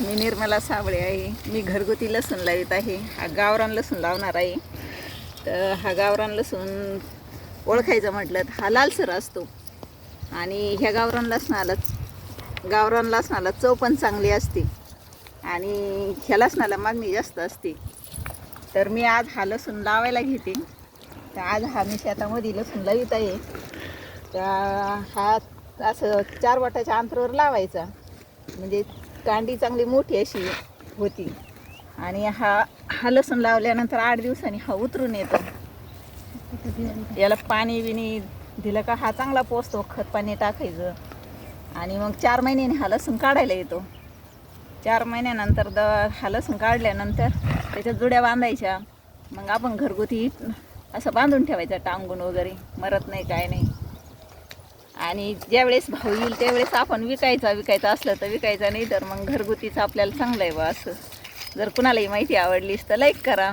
मी निर्मला साबळे आहे. मी घरगुती लसूण लावित आहे. हा गावरान लसूण लावणार आहे. तर हा गावरान लसूण ओळखायचं म्हटलं तर हा लालसर असतो. आणि ह्या गावरान लसणाला गावरान लसणाला चव पण चांगली असते. आणि ह्या लसणाला मागणी जास्त असते. तर मी आज हा लसूण लावायला घेते. तर आज हा मी शेतामध्ये लसूण लावित आहे. तर हा असं चार वाटाच्या अंतरावर लावायचा. म्हणजे कांडी चांगली मोठी अशी होती. आणि हा हा लसूण लावल्यानंतर आठ दिवसांनी हा उतरून येतो. याला पाणी बिणी दिलं का हा चांगला पोचतो खत पाणी टाकायचं. आणि मग चार महिन्याने हा लसूण काढायला येतो. चार महिन्यानंतर द हा लसूण काढल्यानंतर त्याच्या जुड्या बांधायच्या. मग आपण घरगुती असं बांधून ठेवायचं टांगून वगैरे. मरत नाही काय नाही. आणि ज्यावेळेस भाव येईल त्यावेळेस आपण विकायचा विकायचा असलं तर विकायचा नाही तर मग घरगुतीचं आपल्याला चांगलं आहे बा असं. जर कुणालाही माहिती आवडलीस तर लाईक करा.